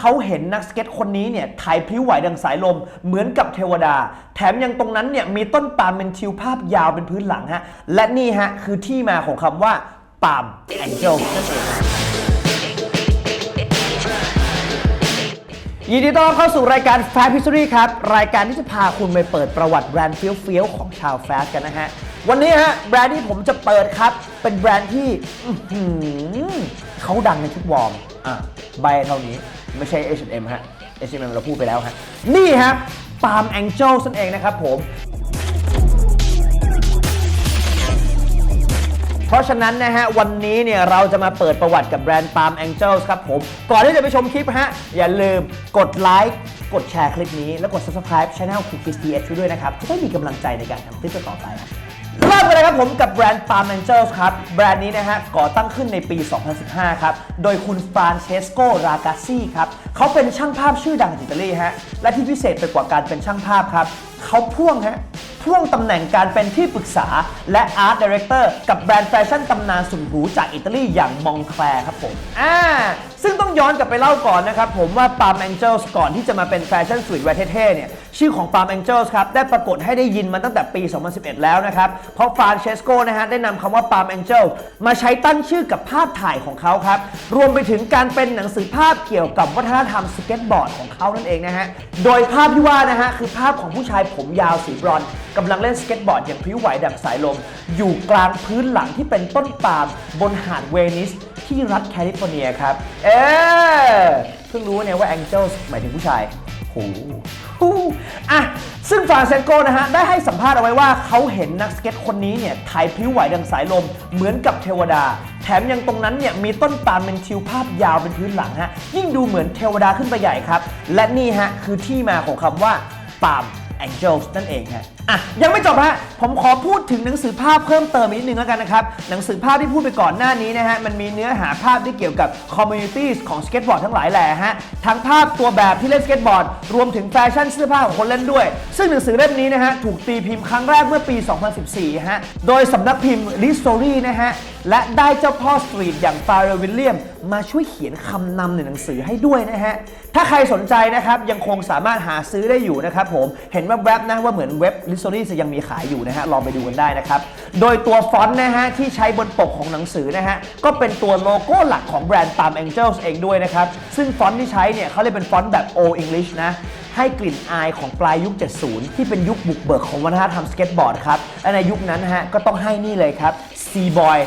เขาเห็นนักสเก็ตคนนี้เนี่ยถ่ายพลิ้วไหวดังสายลม เหมือนกับเทวดา แถมยังตรงนั้นเนี่ยมีต้นปาล์มเป็นทิวภาพยาวเป็นพื้นหลังฮะ และนี่ฮะคือที่มาของคำว่าปาล์มแองเจิลนั่นเองฮะยินดีต้อนรับเข้าสู่รายการ Fast History ครับ รายการที่จะพาคุณไปเปิดประวัติแบรนด์เฟี้ยวๆของชาวแฟชกันนะฮะ วันนี้ฮะแบรนด์ที่ผมจะเปิดครับ เป็นแบรนด์ที่อื้อหือเขาดังในทุกวอร์มอะใบเท่านี้ ไม่ใช่ H&M ฮะ H&M เราพูดไปแล้วฮะ นี่ฮะ Palm Angel นั่นเองนะครับผม เพราะฉะนั้นนะฮะ วันนี้เนี่ยเราจะมาเปิดประวัติกับแบรนด์ Palm Angels ครับผม ก่อนที่จะไปชมคลิปฮะ อย่าลืมกดไลค์กดแชร์คลิปนี้ แล้วกด subscribe channel Cookies TH ด้วยนะครับ จะได้มีกำลังใจในการทำคลิปต่อไปฮะ ริ่มกันเลยครับผมกับแบรนด์ Palm Angels ครับ แบรนด์นี้นะฮะก่อตั้งขึ้นในปี 2015 ครับ โดยคุณฟรานเชสโกรากาซี่ครับเขาเป็นช่างภาพชื่อดังอิตาลีฮะและที่พิเศษไปกว่าการเป็นช่างภาพครับเขาพ่วงฮะพ่วงตำแหน่งการเป็นที่ปรึกษาและอาร์ตดีเรคเตอร์กับแบรนด์แฟชั่นตำนานสุดหรูจากอิตาลีอย่างมองแคลครับผมอ่า ซึ่งต้องย้อนกลับไปเล่าก่อนนะครับ ผมว่า Palm Angels ก่อนที่จะมาเป็นแฟชั่นสวีทแวร์เท่ๆเนี่ยชื่อของ Palm Angels ครับ ได้ปรากฏให้ได้ยินมาตั้งแต่ปี 2011 แล้วนะครับ เพราะฟรานเชสโกนะฮะ ได้นำคำว่า Palm Angel มาใช้ตั้งชื่อกับภาพถ่ายของเขาครับ รวมไปถึงการเป็นหนังสือภาพเกี่ยวกับวัฒนธรรมสเก็ตบอร์ดของเขานั่นเองนะฮะโดยภาพที่ว่านะฮะคือภาพของผู้ชายผมยาวสีบรอนซ์กำลังเล่นสเก็ตบอร์ดอย่างพริ้วไหวดังสายลม อยู่กลางพื้นหลังที่เป็นต้นปาล์มบนหาดเวนิส ที่รัฐแคลิฟอร์เนียครับ เออเพิ่งรู้เนี่ยว่า Angels หมายถึงผู้ชายโหฮู้อะ ซึ่งฟรานเซสโกนะฮะ ได้ให้สัมภาษณ์เอาไว้ว่าเขาเห็นนักสเก็ตคนนี้เนี่ยถ่ายพลิ้วไหวดังสายลมเหมือนกับเทวดา แถมยังตรงนั้นเนี่ย มีต้นปาล์มเป็นทิวภาพยาวเป็นพื้นหลังฮะ ยิ่งดูเหมือนเทวดาขึ้นไปใหญ่ครับ และนี่ฮะ คือที่มาของคำว่าปาล์ม Angels นั่นเองฮะ อะยังไม่จบฮะผมขอพูดถึงหนังสือภาพเพิ่มเติมอีกนิดนึงแล้วกันนะครับ หนังสือภาพที่พูดไปก่อนหน้านี้นะฮะ มันมีเนื้อหาภาพที่เกี่ยวกับ communities ของสเก็ตบอร์ดทั้งหลายแหละฮะ ทั้งภาพตัวแบบที่เล่นสเก็ตบอร์ด รวมถึงแฟชั่นเสื้อผ้าของคนเล่นด้วย ซึ่งหนังสือเล่มนี้นะฮะ ถูกตีพิมพ์ครั้งแรกเมื่อปี 2014 ฮะ โดยสำนักพิมพ์ l i s t o r y นะฮะ และได้เจ้าพ่อสตรีทอย่างฟาเรลวิลเลียมมาช่วยเขียนคำนำในหนังสือให้ด้วยนะฮะ ถ้าใครสนใจนะครับยังคงสามารถหาซื้อได้อยู่นะครับผม เห็นแวบนะว่าเหมือนเว็บ l i s t o r y จะยังมีขายอยู่นะฮะลองไปดูกันได้นะครับ โดยตัวฟอนต์นะฮะที่ใช้บนปกของหนังสือนะฮะก็เป็นตัวโลโก้หลักของแบรนด์ Palm Angels เองด้วยนะครับ ซึ่งฟอนต์ที่ใช้เนี่ยเขาเรียกเป็นฟอนต์แบบ Old English นะให้กลิ่นอายของปลายยุค 70 ที่เป็นยุคบุกเบิกของวัฒนธรรมสเก็ตบอร์ดครับ และในยุคนั้นฮะก็ต้องให้นี่เลยครับ C-Boy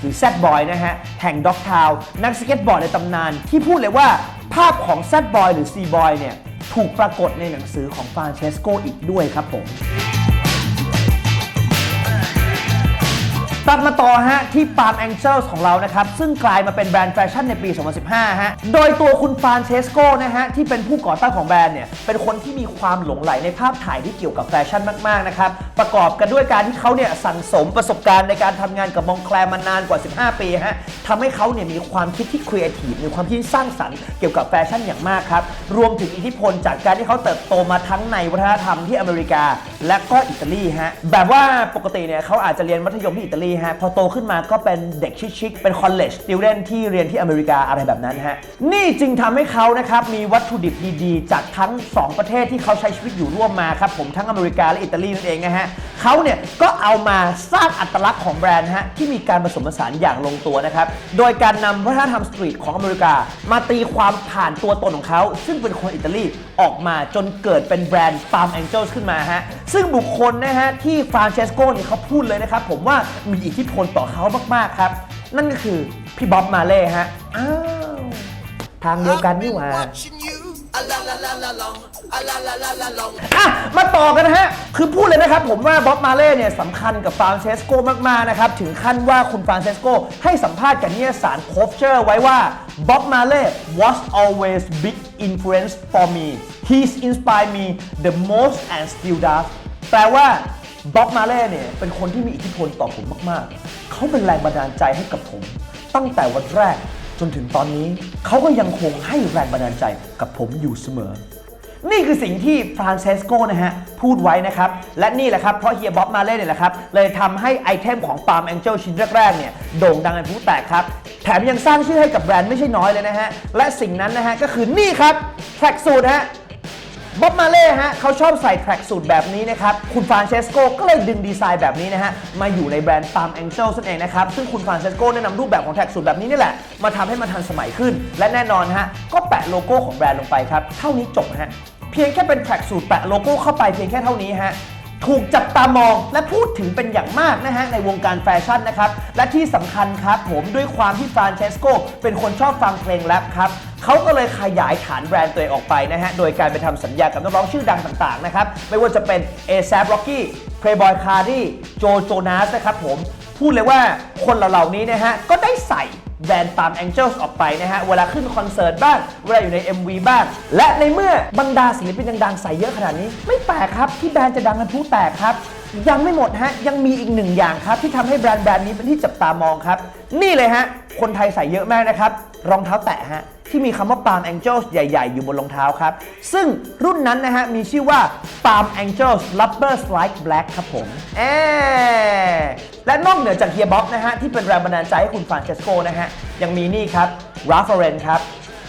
หรือ Z-Boy นะฮะ แห่งด็อกทาวนักสเก็ตบอร์ดในตำนาน ที่พูดเลยว่าภาพของ Z-Boy หรือ C-Boy เนี่ย ถูกปรากฏในหนังสือของฟรานเชสโกอีกด้วยครับผม ตัดมาต่อฮะที่ Palm Angels ของเรานะครับ ซึ่งกลายมาเป็นแบรนด์แฟชั่นในปี 2015 ฮะ โดยตัวคุณฟานเชสโกนะฮะ ที่เป็นผู้ก่อตั้งของแบรนด์เนี่ย เป็นคนที่มีความหลงไหลในภาพถ่ายที่เกี่ยวกับแฟชั่นมาก ๆ นะครับ ประกอบกันด้วยการที่เขาเนี่ยสั่งสมประสบการณ์ในการทำงานกับมองแคลมานานกว่า 15 ปีฮะทำให้เขาเนี่ยมีความคิดที่ครีเอทีฟมีความคิดที่สร้างสรรค์เกี่ยวกับแฟชั่นอย่างมากครับรวมถึงอิทธิพลจากการที่เขาเติบโตมาทั้งในวัฒนธรรมที่อเมริกา และก็อิตาลีฮะแบบว่าปกติเนี่ยเขาอาจจะเรียนมัธยมที่อิตาลีฮะ พอโตขึ้นมาก็เป็นเด็กชิคๆเป็น college student ที่เรียนที่อเมริกาอะไรแบบนั้นฮะ นี่จึงทำให้เขานะครับมีวัตถุดิบดีๆ จากทั้ง 2 ประเทศที่เขาใช้ชีวิตอยู่ร่วมมาครับผมทั้งอเมริกาและอิตาลีนั่นเองนะฮะเขาเนี่ยก็เอามาสร้างอัตลักษณ์ของแบรนด์ฮะที่มีการผสมผสานอย่างลงตัวนะครับโดยการนำวัฒนธรรมสตรีทของอเมริกา มาตีความผ่านตัวตนของเขา ซึ่งเป็นคนอิตาลี ออกมาจนเกิดเป็นแบรนด์ Palm Angels ขึ้นมาฮะ ซึ่งบุคคลนะฮะที่ฟรานเชสโกเนี่ยเขาพูดเลยนะครับผมว่ามีอิทธิพลต่อเขามาก ๆ ครับ นั่นก็คือพี่บ๊อบมาเล่ฮะ อ้าว ทางเดียวกันนี่หว่า อะ มาต่อกันนะฮะ คือพูดเลยนะครับผมว่าบ๊อบมาเล่เนี่ยสำคัญกับฟรานเชสโกมากๆนะครับ ถึงขั้นว่าคุณฟรานเชสโกให้สัมภาษณ์กับนิยสารโคฟเจอร์ไว้ว่าบ๊อบมาเล่ was always big influence for me he's inspired me the most and still does แปลว่าบ๊อบมาเล่เนี่ยเป็นคนที่มีอิทธิพลต่อผมมากๆ เขาเป็นแรงบันดาลใจให้กับผม ตั้งแต่วันแรก จนถึงตอนนี้เขาก็ยังคงให้แรงบันดาลใจกับผมอยู่เสมอ นี่คือสิ่งที่ฟรานเซสโกนะฮะ พูดไว้นะครับ และนี่แหละครับ เพราะเฮียบ๊อบมาเล่เนี่ยแหละครับ เลยทำให้ไอเทมของตามแองเจิลชิ้นแรก ๆ เนี่ย โด่งดังเป็นผู้แตกครับ แถมยังสร้างชื่อให้กับแบรนด์ไม่ใช่น้อยเลยนะฮะ และสิ่งนั้นนะฮะก็คือนี่ครับแทร็กสูตรฮะ บ๊อบมาเล่ฮะเขาชอบใส่แทร็กสูตรแบบนี้นะครับ คุณฟานเชสโกก็เลยดึงดีไซน์แบบนี้นะฮะ มาอยู่ในแบรนด์ฟาร์มแองเจิลนั่นเองนะครับ ซึ่งคุณฟานเชสโกแนะนำรูปแบบของแทร็กสูตรแบบนี้นี่แหละ มาทำให้มันทันสมัยขึ้น และแน่นอนฮะ ก็แปะโลโก้ของแบรนด์ลงไปครับ เท่านี้จบฮะ เพียงแค่เป็นแทร็กสูตรแปะโลโก้เข้าไปเพียงแค่เท่านี้ฮะ ถูกจับตามองและพูดถึงเป็นอย่างมากนะฮะในวงการแฟชั่นนะครับ และที่สำคัญครับผมด้วยความที่ฟรานเชสโกเป็นคนชอบฟังเพลงแรปครับเขาก็เลยขยายฐานแบรนด์ตัวเองออกไปนะฮะ โดยการไปทำสัญญากับนักร้องชื่อดังต่างๆนะครับ ไม่ว่าจะเป็น A$AP Rocky Playboy Cardi Joe Jonas นะครับผม พูดเลยว่าคนเหล่านี้นะฮะ ก็ได้ใส่ แบรนด์ Palm Angels ออกไปนะฮะ เวลาขึ้นคอนเสิร์ตบ้าง เวลาอยู่ใน MV บ้าง และในเมื่อบรรดาศิลปินดังๆ ใส่เยอะขนาดนี้ ไม่แปลกครับ ที่แบรนด์จะดังกันทุกแตกครับ ยังไม่หมดฮะ ยังมีอีกหนึ่งอย่างครับ ที่ทำให้แบรนด์แบรนด์นี้เป็นที่จับตามองครับ นี่เลยฮะ คนไทยใส่เยอะมากนะครับ รองเท้าแตะฮะ ที่มีคำว่า Palm Angels ใหญ่ ๆ อยู่บนรองเท้าครับ ซึ่งรุ่นนั้นนะฮะ มีชื่อว่า Palm Angels Rubber Slide Black ครับผมแอและนอกเหนือจากเฮียบ๊อบนะฮะ ที่เป็นแรงบันดาลใจให้คุณฟรานเชสโกนะฮะ ยังมีนี่ครับ r a f f a r e n ครับ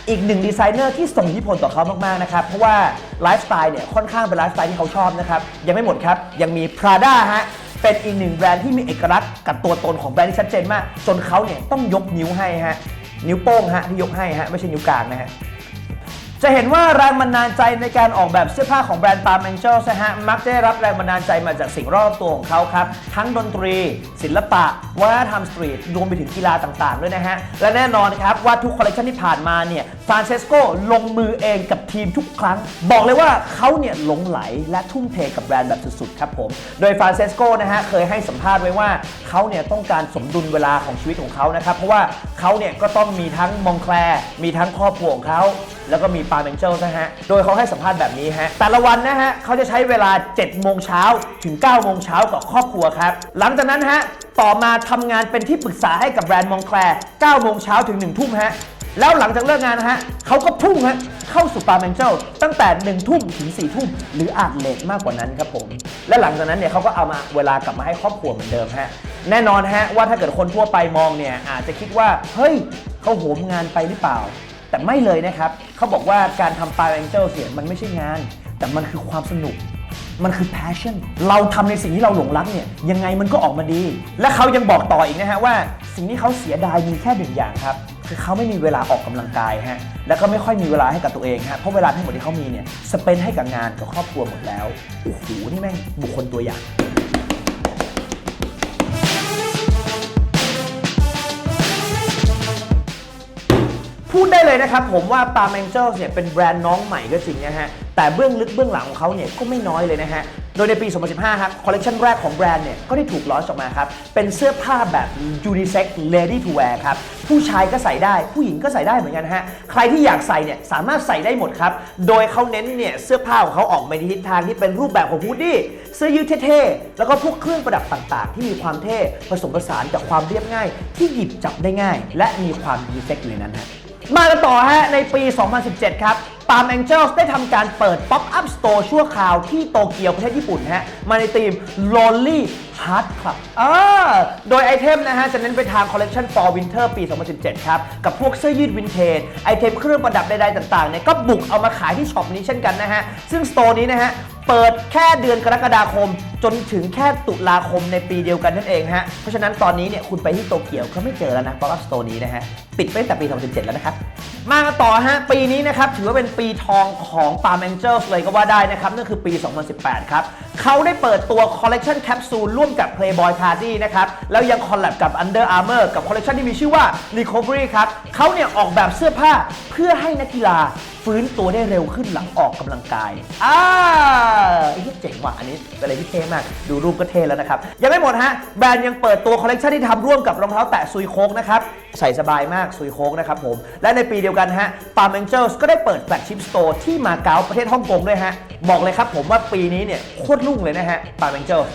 อีกหนึ่งดีไซเนอร์ที่ส่งอิทธิพลต่อเขามาก ๆ นะครับ เพราะว่าไลฟ์สไตล์เนี่ยค่อนข้างเป็นไลฟ์สไตล์ที่เขาชอบนะครับ ยังไม่หมดครับ ยังมี Prada ฮะ เป็นอีกหนึ่งแบรนด์ที่มีเอกลักษณ์กับตัวตนของแบรนด์ที่ชัดเจนมาก จนเขาเนี่ยต้องยกนิ้วให้ฮะ นิ้วโป้งฮะที่ยกให้ฮะไม่ใช่นิ้วกลางนะฮะ จะเห็นว่าแรงบันดาลใจในการออกแบบเสื้อผ้าของแบรนด์ Palm Angels นะฮะมักจะได้รับแรงบันดาลใจมาจากสิ่งรอบตัวของเขาครับ ทั้งดนตรี ศิลปะวัฒนธรรมสตรีทรวมไปถึงกีฬาต่างๆ ด้วยนะฮะ และแน่นอนครับว่าทุกคอลเลคชันที่ผ่านมาเนี่ยฟรานเชสโกลงมือเองกับทีมทุกครั้ง บอกเลยว่าเขาเนี่ยหลงไหลและทุ่มเทกับแบรนด์แบบสุดๆครับผมโดยฟรานเชสโกนะฮะเคยให้สัมภาษณ์ไว้ว่าเขาเนี่ยต้องการสมดุลเวลาของชีวิตของเขานะครับเพราะว่าเขาเนี่ยก็ต้องมีทั้งมองแคลมีทั้งครอบครัวของเขา แล้วก็มีปา l ม a งเจลนะฮะ โดยเขาให้สัมภาษณ์แบบนี้ฮะ แต่ละวันนะฮะเขาจะใช้เวลา 7 โมงเช้าถึง 9 โมงเช้ากับครอบครัวครับ หลังจากนั้นฮะ ต่อมาทำงานเป็นที่ปรึกษาให้กับแบรนด์มองแคลร์9โมงเช้าถึง 1 ทุ่มฮะ แล้วหลังจากเลิกงานนะฮะเขาก็พุ่งฮะเข้าสู่ปา l ม a งเจลตั้งแต่ 1 ทุ่มถึง 4 ทุ่ม หรืออาจเลทมากกว่านั้นครับผม และหลังจากนั้นเนี่ยเขาก็เอามาเวลากลับมาให้ครอบครัวเหมือนเดิมฮะ แน่นอนฮะว่าถ้าเกิดคนทั่วไปมองเนี่ยอาจจะคิดว่าเฮ้ยเขาโหมงานไปหรือเปล่า แต่ไม่เลยนะครับ เขาบอกว่าการทำปลายแองเจิลเสียมันไม่ใช่งาน แต่มันคือความสนุก มันคือ passion เราทำในสิ่งที่เราหลงรักเนี่ยยังไงมันก็ออกมาดี และเขายังบอกต่ออีกนะฮะว่า สิ่งที่เขาเสียดายมีแค่หนึ่งอย่างครับ คือเขาไม่มีเวลาออกกำลังกายฮะแล้วก็ไม่ค่อยมีเวลาให้กับตัวเองฮะเพราะเวลาทั้งหมดที่เขามีเนี่ยสเปนให้กับงานกับครอบครัวหมดแล้วโอ้โหนี่แม่งบุคคลตัวอย่าง เลยนะครับผมว่า Palm Angels เนี่ยเป็นแบรนด์น้องใหม่ก็จริงนะฮะ แต่เบื้องลึกเบื้องหลังของเขาเนี่ยก็ไม่น้อยเลยนะฮะ โดยในปี 2015 ครับคอลเลคชันแรกของแบรนด์เนี่ยก็ได้ถูกลอนออกมาครับ เป็นเสื้อผ้าแบบ unisex ready to wear ครับ ผู้ชายก็ใส่ได้ผู้หญิงก็ใส่ได้เหมือนกันฮะ ใครที่อยากใส่เนี่ยสามารถใส่ได้หมดครับ โดยเขาเน้นเนี่ยเสื้อผ้าของเขาออกมาในทิศทางที่เป็นรูปแบบของฮูดดี้เสื้อยืดเท่ๆแล้วก็พวกเครื่องประดับต่างๆ ที่มีความเท่ผสมผสานกับความเรียบง่าย ที่หยิบจับได้ง่าย และมีความยูนิเซ็กอยู่ในนั้นฮะ มากันต่อฮะในปี 2017 ครับ Palm Angels ได้ทำการเปิด Pop Up Store ชั่วคราวที่โตเกียวประเทศญี่ปุ่นฮะ มาในธีม Lonely Heart Club อ่าโดยไอเทมนะฮะ จะเน้นไปทางคอลเล c ชัน Fall Winter ปี 2017 ครับ กับพวกเสื้อยืดวินเทจ ไอเทมเครื่องประดับใดๆต่างๆเนี่ยก็บุกเอามาขายที่ช็อปนี้เช่นกันนะฮะ ซึ่งสโตร์นี้นะฮะเปิดแค่เดือนกรกฎาคม จนถึงแค่ตุลาคมในปีเดียวกันนั่นเองฮะ เพราะฉะนั้นตอนนี้เนี่ยคุณไปที่โตเกียวก็ไม่เจอแล้วนะ Pop Up Store นี้นะฮะปิดไปตั้งแต่ปี 2017 แล้วนะครับ มากันต่อฮะ ปีนี้นะครับ ถือว่าเป็นปีทองของ Palm Angels เลยก็ว่าได้นะครับ นั่นคือปี 2018 ครับเขาได้เปิดตัวคอลเลกชันแคปซูลร่วมกับ Playboy Party นะครับ แล้วยังคอลแลบกับ Under Armour กับคอลเลกชันที่มีชื่อว่า Recovery ครับเขาเนี่ยออกแบบเสื้อผ้าเพื่อให้นักกีฬาฟื้นตัวได้เร็วขึ้นหลังออกกำลังกาย อ่าไอ้ที่เจ๋งว่ะอันนี้เป็นอะไรที่เท่มาก ดูรูปก็เท่แล้วนะครับ ยังไม่หมดฮะ แบรนด์ยังเปิดตัวคอลเล c ชันที่ทำร่วมกับรองเท้าแตะซุยโคกนะครับ ใส่สบายมากซุยโคกนะครับผม และในปีเดียวกันฮะ Palm Angels ก็ได้เปิดแฟลกชิพสโตร์ที่มาเก๊าประเทศฮ่องกงด้วยฮะ บอกเลยครับผมว่าปีนี้เนี่ยโคตรรุ่งเลยนะฮะ Palm Angels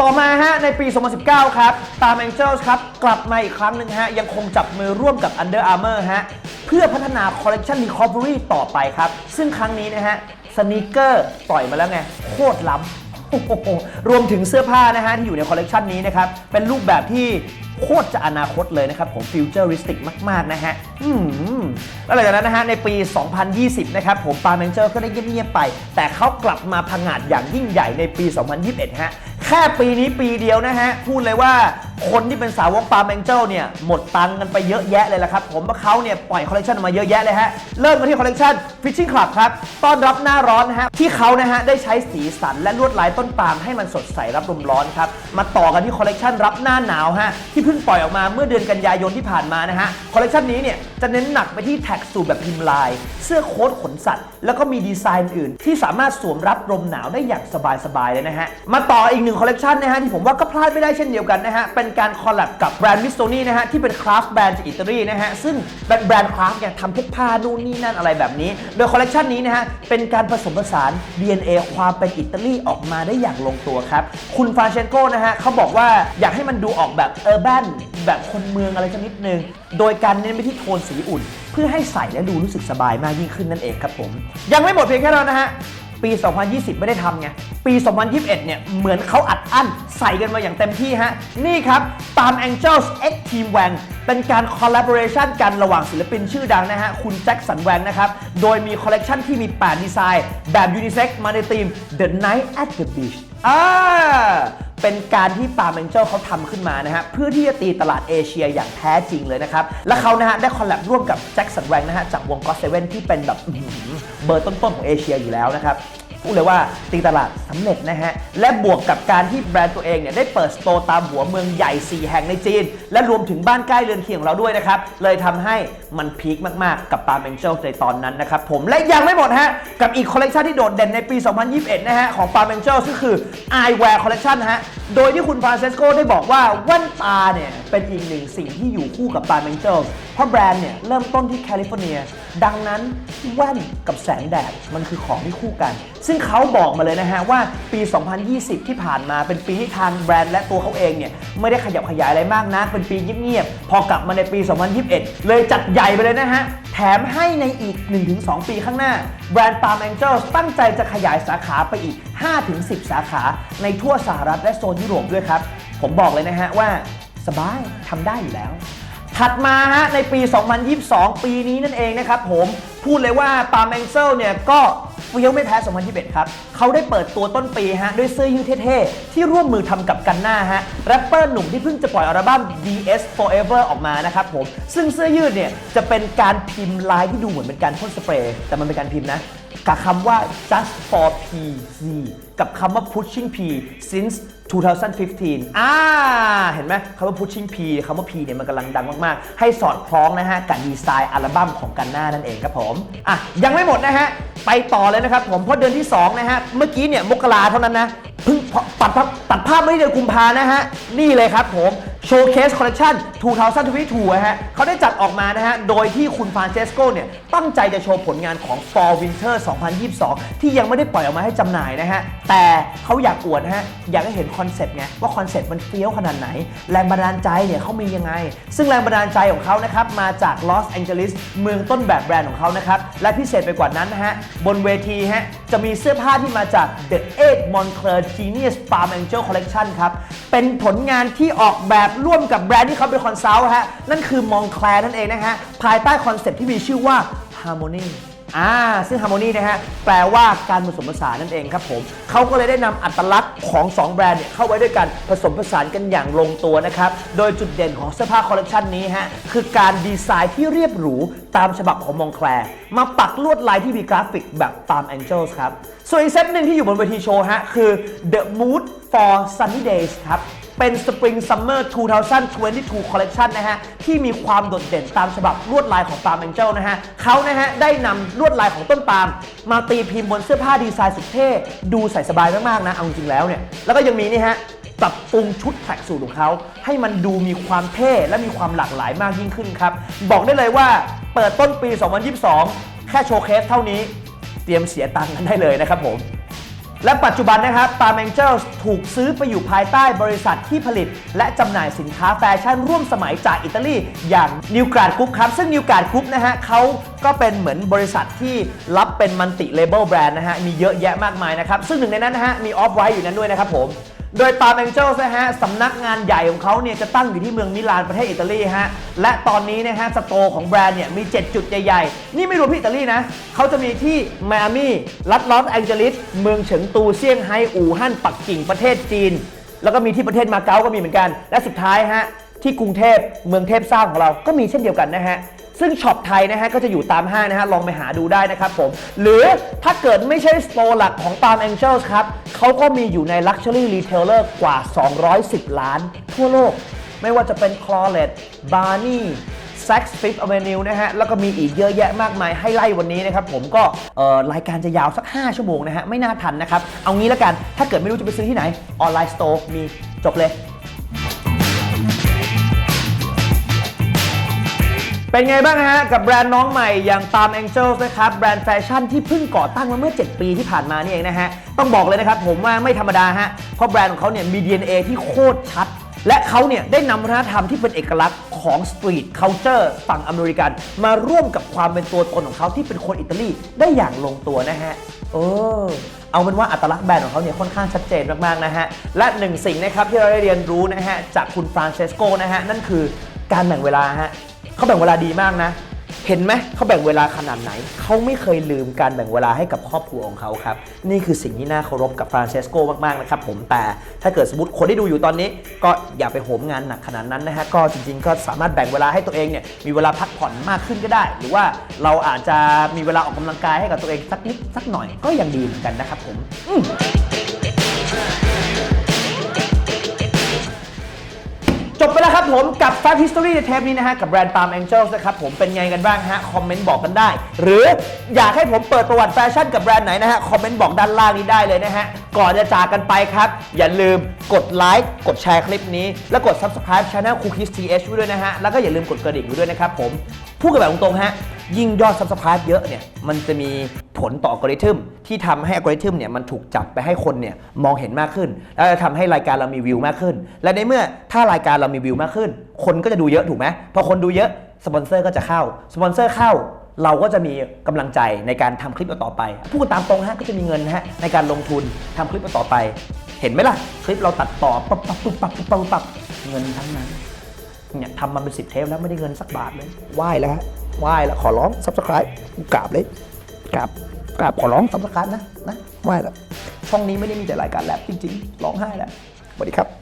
ต่อมาฮะในปี 2019 ครับ Palm Angels ครับ กลับมาอีกครั้งหนึ่งฮะ ยังคงจับมือร่วมกับ Under Armour ฮะ เพื่อพัฒนาคอลเล c ชัน Recovery ต่อไปครับ ซึ่งครั้งนี้นะฮะสนีเกอร์ปล่อยมาแล้วไง โคตรล้ำโอ้โหรวมถึงเสื้อผ้านะฮะ ที่อยู่ในคอลเลกชันนี้นะครับ เป็นรูปแบบที่โคตรจะอนาคตเลยนะครับ ผมฟิวเจอริสติกมาก ๆ นะฮะ อืมแล้วหลังจากนั้นนะฮะ ในปี 2020 นะครับ ผมปาเมนเจอร์ก็ได้เงียบๆไป แต่เขากลับมาพังงาดอย่างยิ่งใหญ่ในปี 2021 ฮะ แค่ปีนี้ปีเดียวนะฮะ พูดเลยว่า คนที่เป็นสาวกปาล์มแองเจิลเนี่ยหมดตังกันไปเยอะแยะเลยละครับ ผมว่าเขาเนี่ยปล่อยคอลเลคชันออกมาเยอะแยะเลยฮะ เริ่มกันที่คอลเลคชัน Fishing Club ครับ ต้อนรับหน้าร้อนนะฮะ ที่เขานะฮะได้ใช้สีสันและลวดลายต้นปาล์มให้มันสดใสรับลมร้อนครับ มาต่อกันที่คอลเลคชันรับหน้าหนาวฮะ ที่เพิ่งปล่อยออกมาเมื่อเดือนกันยายนที่ผ่านมานะฮะ คอลเลคชันนี้เนี่ยจะเน้นหนักไปที่แท็กสูทแบบพิมพ์ลาย เสื้อโค้ทขนสัตว์ แล้วก็มีดีไซน์อื่นที่สามารถสวมรับลมหนาวได้อย่างสบายๆเลยนะฮะ มาต่ออีกหนึ่งคอลเลคชันนะฮะที่ผมว่าก็พลาดไม่ได้เช่นเดียวกันนะฮะเป็นการคอลแลบกับแบรนด์มิสโตนี่นะฮะที่เป็นคราฟต์แบรนด์จากอิตาลีนะฮะซึ่งเป็นแบรนด์คราฟต์เนี่ยทำพวกผ้านู่นนี่นั่นอะไรแบบนี้ โดยคอลเลคชันนี้นะฮะเป็นการผสมผสาน DNA ความเป็นอิตาลีออกมาได้อย่างลงตัวครับ คุณฟรานเชนโกนะฮะเขาบอกว่าอยากให้มันดูออกแบบเออร์แบนแบบคนเมืองอะไรสักนิดนึงโดยการเน้นไปที่โทนสีอุ่น เพื่อให้ใส่และดูรู้สึกสบายมากยิ่งขึ้นนั่นเองครับผม ยังไม่หมดเพียงแค่นั้นนะฮะ ปี 2020 ไม่ได้ทำไง ปี 2021 เนี่ย เหมือนเขาอัดอั้นใส่กันมาอย่างเต็มที่ฮะ นี่ครับตาม Angels X Team Wang เป็นการคอล l a b o r a t i o n กันระหว่างศิลปินชื่อดังนะฮะ คุณแจ็คสันแวงนะครับ โดยมีคอลเลกชันที่มี 8 ดีไซน์ แบบยูนิเซ็กมาในธีม The Night at the Beach อ่า เป็นการที่ปาร์มแองเจลเขาทำขึ้นมานะฮะเพื่อที่จะตีตลาดเอเชียอย่างแท้จริงเลยนะครับ และเขานะฮะได้คอลแลบร่วมกับแจ็คสันแวงนะฮะจากวงก็เซเว่นที่เป็นแบบเบอร์ต้นๆของเอเชียอยู่แล้วนะครับ พูดเลยว่าตีตลาดสำเร็จนะฮะ และบวกกับการที่แบรนด์ตัวเองเนี่ยได้เปิดสโตร์ตามหัวเมืองใหญ่ 4 แห่งในจีน และรวมถึงบ้านใกล้เรือนเคียงของเราด้วยนะครับ เลยทำให้มันพีคมาก ๆ กับปาล์มแองเจิลในตอนนั้นนะครับผมและยังไม่หมดฮะ กับอีกคอลเลกชันที่โดดเด่นในปี 2021 นะฮะ ของปาล์มแองเจิลก็คือ Eyewear Collection ฮะโดยที่คุณฟรานเซสโกได้บอกว่าแว่นตาเนี่ยเป็นอีกหนึ่งสิ่งที่อยู่คู่กับปาล์มแองเจิล ราะแบรนด์เนี่ยเริ่มต้นที่แคลิฟอร์เนีย ดังนั้นแว่นกับแสงแดดมันคือของที่คู่กัน ซึ่งเขาบอกมาเลยนะฮะว่าปี 2020 ที่ผ่านมาเป็นปีที่ทางแบรนด์และตัวเขาเองเนี่ยไม่ได้ขยับขยายอะไรมากนักเป็นปีเงียบๆพอกลับมาในปี 2021 เลยจัดใหญ่ไปเลยนะฮะแถมให้ในอีก 1-2 ปีข้างหน้า แบรนด์ Palm Angels ตั้งใจจะขยายสาขาไปอีก 5-10 สาขาในทั่วสหรัฐและโซนยุโรปด้วยครับ ผมบอกเลยนะฮะว่าสบายทำได้อยู่แล้ว ถัดมาฮะในปี 2022 ปีนี้นั่นเองนะครับผมพูดเลยว่าปาล์มงเซลเนี่ยก็เฟี้ยวไม่แพ้ 2021 ครับ เขาได้เปิดตัวต้นปีฮะ ด้วยเสื้อยืดเท่ๆ ที่ร่วมมือทำกับกันหน้าฮะ แรปเปอร์หนุ่มที่เพิ่งจะปล่อยอัลบั้ม DS Forever ออกมานะครับผม ซึ่งเสื้อยืดเนี่ย จะเป็นการพิมพ์ลายที่ดูเหมือนเป็นการพ่นสเปรย์ แต่มันเป็นการพิมพ์นะ กับคำว่า just for PZ กับคำว่า pushing P since 2015 อ่า เห็นไหมคำว่า pushing P คำว่า P เนี่ยมันกำลังดังมาก ๆ ให้สอดคล้องนะฮะ กับดีไซน์อัลบั้มของกันหน้านั่นเองครับผม อะ ยังไม่หมดนะฮะ ไปต่อเลยนะครับผม เพราะเดือนที่ 2 นะฮะ เมื่อกี้เนี่ย มกราเท่านั้นนะ เพิ่งตัดภาพตัดภาพไม่ได้เดือนกุมภานะฮะ นี่เลยครับผม Showcase Collection 2022นะฮะเขาได้จัดออกมานะฮะ โดยที่คุณฟานเชสโกเนี่ย ตั้งใจจะโชว์ผลงานของ Fall Winter 2022 ที่ยังไม่ได้ปล่อยออกมาให้จำหน่ายนะฮะ แต่เขาอยากอวดนะฮะ อยากให้เห็นคอนเซ็ปต์ไง ว่าคอนเซ็ปต์มันเฟี้ยวขนาดไหน แรงบันดาลใจเนี่ยเขามียังไง ซึ่งแรงบันดาลใจของเขานะครับ มาจากลอสแองเจลิสเมืองต้นแบบแบรนด์ของเขานะครับ และพิเศษไปกว่านั้นนะฮะบนเวทีฮะจะมีเสื้อผ้าที่มาจาก The 8 Moncler Genius Palm Angel Collection ครับเป็นผลงานที่ออกแบบร่วมกับแบรนด์ที่เขาเป็นคอนซัลท์ฮะนั่นคือ Moncler นั่นเองนะฮะภายใต้คอนเซ็ปต์ที่มีชื่อว่า Harmony อ่าซึ่ง Harmony นะฮะแปลว่าการผสมผสานนั่นเองครับผมเขาก็เลยได้นำอัตลักษณ์ของ 2 แบรนด์เนี่ยเข้าไว้ด้วยกันผสมผสานกันอย่างลงตัวนะครับ โดยจุดเด่นของเสื้อผ้าคอลเลกชันนี้ฮะคือการดีไซน์ที่เรียบหรูตามฉบับของมองแคลมาปักลวดลายที่มีกราฟิกแบบตาม Angels ครับ ส่วนอีกเซตหนึ่งที่อยู่บนเวทีโชว์ฮะคือ The Mood for Sunny Days ครับ เป็น Spring Summer 2022 Collection นะฮะ ที่มีความโดดเด่นตามฉบับลวดลายของ Palm Angel นะฮะเขานะฮะ ได้นำลวดลายของต้นปาล์มมาตีพิมพ์บนเสื้อผ้าดีไซน์สุดเท่ ดูใส่สบายมากๆนะ เอาจริงแล้วเนี่ย แล้วก็ยังมีนี่ฮะปรับปรุงชุดแท็กสูทของเขา ให้มันดูมีความเท่และมีความหลากหลายมากยิ่งขึ้นครับ บอกได้เลยว่าเปิดต้นปี 2022 แค่โชว์เคสเท่านี้ เตรียมเสียตังค์กันได้เลยนะครับผม และปัจจุบันนะครับ Palm Angels ถูกซื้อไปอยู่ภายใต้บริษัทที่ผลิต และจำหน่ายสินค้าแฟชั่นร่วมสมัยจากอิตาลี อย่างนิวการ์ดกรุ๊ปครับ ซึ่งนิวการ์ดกรุ๊ปนะฮะเขาก็เป็นเหมือนบริษัทที่รับเป็นมันติเลเบลแบรนด์นะฮะ มีเยอะแยะมากมายนะครับ ซึ่งหนึ่งในนั้นนะฮะ มีออฟไวท์อยู่นั้นด้วยนะครับผม โดย Palm Angels นะฮะสำนักงานใหญ่ของเขาเนี่ยจะตั้งอยู่ที่เมืองมิลานประเทศอิตาลีฮะและตอนนี้นะฮะสโตร์ของแบรนด์เนี่ยมี 7 จุดใหญ่ๆ นี่ไม่รวมที่อิตาลีนะเขาจะมีที่ไมอามี่รัฐลอสแองเจลิสเมืองเฉิงตูเซี่ยงไฮ้อู่ฮั่นปักกิ่งประเทศจีน แล้วก็มีที่ประเทศมาเก๊าก็มีเหมือนกัน และสุดท้ายฮะที่กรุงเทพเมืองเทพสร้างของเราก็มีเช่นเดียวกันนะฮะ ซึ่งช็อปไทยนะฮะก็จะอยู่ตามห้างนะฮะลองไปหาดูได้นะครับผม หรือถ้าเกิดไม่ใช่สโตร์หลักของ Palm Angels ครับเขาก็มีอยู่ใน Luxury Retailer กว่า 210 ล้าน ทั่วโลก ไม่ว่าจะเป็น c l o r e t Barney Saks Fifth Avenue นะฮะ แล้วก็มีอีกเยอะแยะมากมายให้ไล่วันนี้นะครับ ผมก็รายการจะยาวสัก 5 ชั่วโมงนะฮะ ไม่น่าทันนะครับ เอางี้แล้วกัน ถ้าเกิดไม่รู้จะไปซื้อที่ไหน ออนไลน์สโตร์มีจบเลย เป็นไงบ้างฮะ กับแบรนด์น้องใหม่อย่าง Palm Angels นะครับ แบรนด์แฟชั่นที่เพิ่งก่อตั้งมาเมื่อ 7 ปีที่ผ่านมานี่เองนะฮะ ต้องบอกเลยนะครับผมว่าไม่ธรรมดาฮะ เพราะแบรนด์ของเขาเนี่ยมี DNA ที่โคตรชัด และเขาเนี่ยได้นำวัฒนธรรมที่เป็นเอกลักษณ์ของสตรีทเคาเจอร์ฝั่งอเมริกัน มาร่วมกับความเป็นตัวตนของเขาที่เป็นคนอิตาลีได้อย่างลงตัวนะฮะเออเอาเป็นว่าอัตลักษณ์แบรนด์ของเขาเนี่ยค่อนข้างชัดเจนมากๆนะฮะ และหนึ่งสิ่งนะครับที่เราได้เรียนรู้นะฮะจากคุณฟรานเชสโกนะฮะนั่นคือการแบ่งเวลาฮะ เขาแบ่งเวลาดีมากนะ เห็นไหมเขาแบ่งเวลาขนาดไหน เขาไม่เคยลืมการแบ่งเวลาให้กับครอบครัวของเขาครับ นี่คือสิ่งที่น่าเคารพกับฟรานเชสโกมากๆนะครับผมแต่ถ้าเกิดสมมติคนที่ดูอยู่ตอนนี้ ก็อย่าไปโหมงานหนักขนาดนั้นนะฮะก็จริง ๆ ก็สามารถแบ่งเวลาให้ตัวเองเนี่ยมีเวลาพักผ่อนมากขึ้นก็ได้ หรือว่าเราอาจจะมีเวลาออกกำลังกายให้กับตัวเองสักนิดสักหน่อยก็ยังดีเหมือนกันนะครับผม อืมจบไปแล้วครับผมกับ f a t History ในเทปนี้นะฮะ กับแบรนด์ Palm Angels นะครับผมเป็นไงกันบ้างฮะ คอมเมนต์บอกกันได้ หรืออยากให้ผมเปิดประวัติแฟชั่นกับแบรนด์ไหนนะฮะ คอมเมนต์บอกด้านล่างนี้ได้เลยนะฮะ ก่อนจะจากกันไปครับ อย่าลืมกดไลค์กดแชร์คลิปนี้ แล้วกด Subscribe Channel Cookies TH ไว้ด้วยนะฮะ แล้วก็อย่าลืมกดกระดิ่งไว้ด้วยนะครับผมพูดกันแบบตรงๆฮะ ยิ่งยอด Subscribe เยอะเนี่ยมันจะมีผลต่ออัลกอริทึมที่ทำให้อัลกอริทึมเนี่ยมันถูกจับไปให้คนเนี่ยมองเห็นมากขึ้น แล้วจะทำให้รายการเรามีวิวมากขึ้น และในเมื่อถ้ารายการเรามีวิวมากขึ้น คนก็จะดูเยอะถูกไหมพอคนดูเยอะสปอนเซอร์ก็จะเข้าสปอนเซอร์เข้าเราก็จะมีกำลังใจในการทำคลิปต่อไป พูดตามตรงฮะก็จะมีเงินฮะในการลงทุนทำคลิปต่อไป เห็นไหมล่ะ คลิปเราตัดต่อปั๊บปั๊บปุ๊บปั๊บปุ๊บปั๊บปุ๊บปั๊บเงินทั้งนั้นเนี่ยทำมาเป็นสิบเทปแล้วไม่ได้เงินสักบาทเลยไหว้แล้ว ไหว้แล้วขอร้อง subscribe กูกราบเลยกราบกราบขอร้อง subscribe นะนะไหว้แล้วช่องนี้ไม่ได้มีแต่รายการแรปจริงๆร้องไห้แล้วสวัสดีครับ